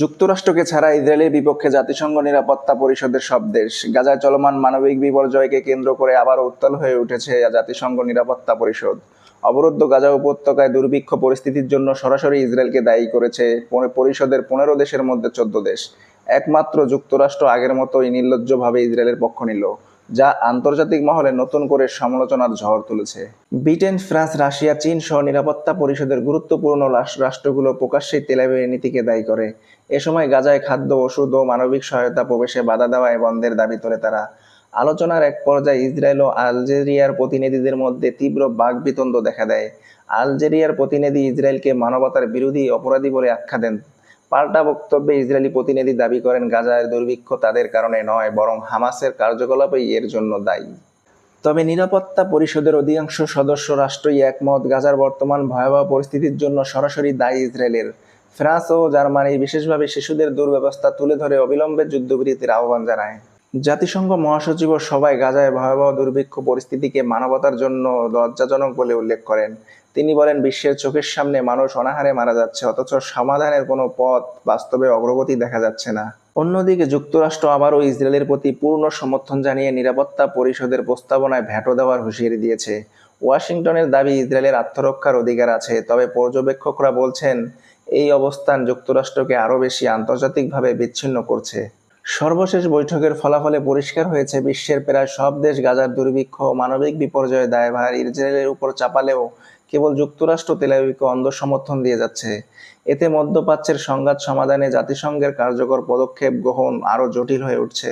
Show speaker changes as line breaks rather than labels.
যুক্তরাষ্ট্রকে ছাড়া ইসরায়েলের বিপক্ষে জাতিসংঘ নিরাপত্তা পরিষদের সব দেশ, গাজায় চলমান মানবিক বিপর্যয়কে কেন্দ্র করে আবারও উত্তাল হয়ে উঠেছে জাতিসংঘ নিরাপত্তা পরিষদ। অবরুদ্ধ গাজা উপত্যকায় দুর্ভিক্ষ পরিস্থিতির জন্য সরাসরি ইসরায়েলকে দায়ী করেছে পরিষদের পনেরো দেশের মধ্যে চোদ্দ দেশ। একমাত্র যুক্তরাষ্ট্র আগের মতোই নির্লজ্জভাবে ইসরায়েলের পক্ষ নিল। যা আন্তর্জাতিক মহলে নতুন করে সমালোচনার ঝড় তুলেছে। ব্রিটেন, ফ্রান্স, রাশিয়া, চীন সহ নিরাপত্তা পরিষদের গুরুত্বপূর্ণ রাষ্ট্রগুলো প্রকাশ্যেই তেলাবির নীতিকে দায়ী করে। এ সময় গাজায় খাদ্য, ওষুধ ও মানবিক সহায়তা প্রবেশে বাধা দেওয়ায় বন্ধের দাবি তোলে তারা। আলোচনার এক পর্যায়ে ইসরায়েল ও আলজেরিয়ার প্রতিনিধিদের মধ্যে তীব্র বাকবিতণ্ড দেখা দেয়। আলজেরিয়ার প্রতিনিধি ইসরায়েলকে মানবতার বিরোধী অপরাধী বলে আখ্যা দেন পাল্টা বক্তব্যে ইসরায়েলি প্রতিনিধি দাবি করেন, গাজার দুর্ভিক্ষ তাদের কারণে নয়, বরং হামাসের কার্যকলাপই এর জন্য দায়ী। তবে নিরাপত্তা পরিষদের অধিকাংশ সদস্য রাষ্ট্রই একমত, গাজার বর্তমান ভয়াবহ পরিস্থিতির জন্য সরাসরি দায়ী ইসরায়েলের। ফ্রান্স ও জার্মানি বিশেষভাবে শিশুদের দুর্ব্যবস্থা তুলে ধরে অবিলম্বে যুদ্ধবিরতির আহ্বান জানায়। জাতিসংঘ মহাসচিব সবাই গাজায় ভয়াবহ দুর্ভিক্ষ পরিস্থিতিকে মানবতার জন্য লজ্জাজনক বলে উল্লেখ করেন। তিনি বলেন, বিশ্বের চোখের সামনে মানুষ অনাহারে মারা যাচ্ছে, অথচ সমাধানের কোনো পথ বাস্তবে অগ্রগতি দেখা যাচ্ছে না। অন্যদিকে যুক্তরাষ্ট্র আবারও ইসরায়েলের প্রতি পূর্ণ সমর্থন জানিয়ে নিরাপত্তা পরিষদের প্রস্তাবনায় ভ্যাটো দেওয়ার হুঁশিয়ারি দিয়েছে। ওয়াশিংটনের দাবি, ইসরায়েলের আত্মরক্ষার অধিকার আছে, তবে পর্যবেক্ষকরা বলছেন, এই অবস্থান যুক্তরাষ্ট্রকে আরও বেশি আন্তর্জাতিকভাবে বিচ্ছিন্ন করছে। সর্বশেষ বৈঠকের ফলাফলে পরিষ্কার হয়েছে, বিশ্বের প্রায় সব দেশ গাজার দুর্ভিক্ষ মানবিক বিপর্যয় দায়ভার ইসরায়েলের উপর চাপালেও কেবল যুক্তরাষ্ট্র তেলাবিকে অন্ধ সমর্থন দিয়ে যাচ্ছে। এতে মধ্যপ্রাচ্যের সংঘাত সমাধানে জাতিসংঘের কার্যকর পদক্ষেপ গ্রহণ আরও জটিল হয়ে উঠছে।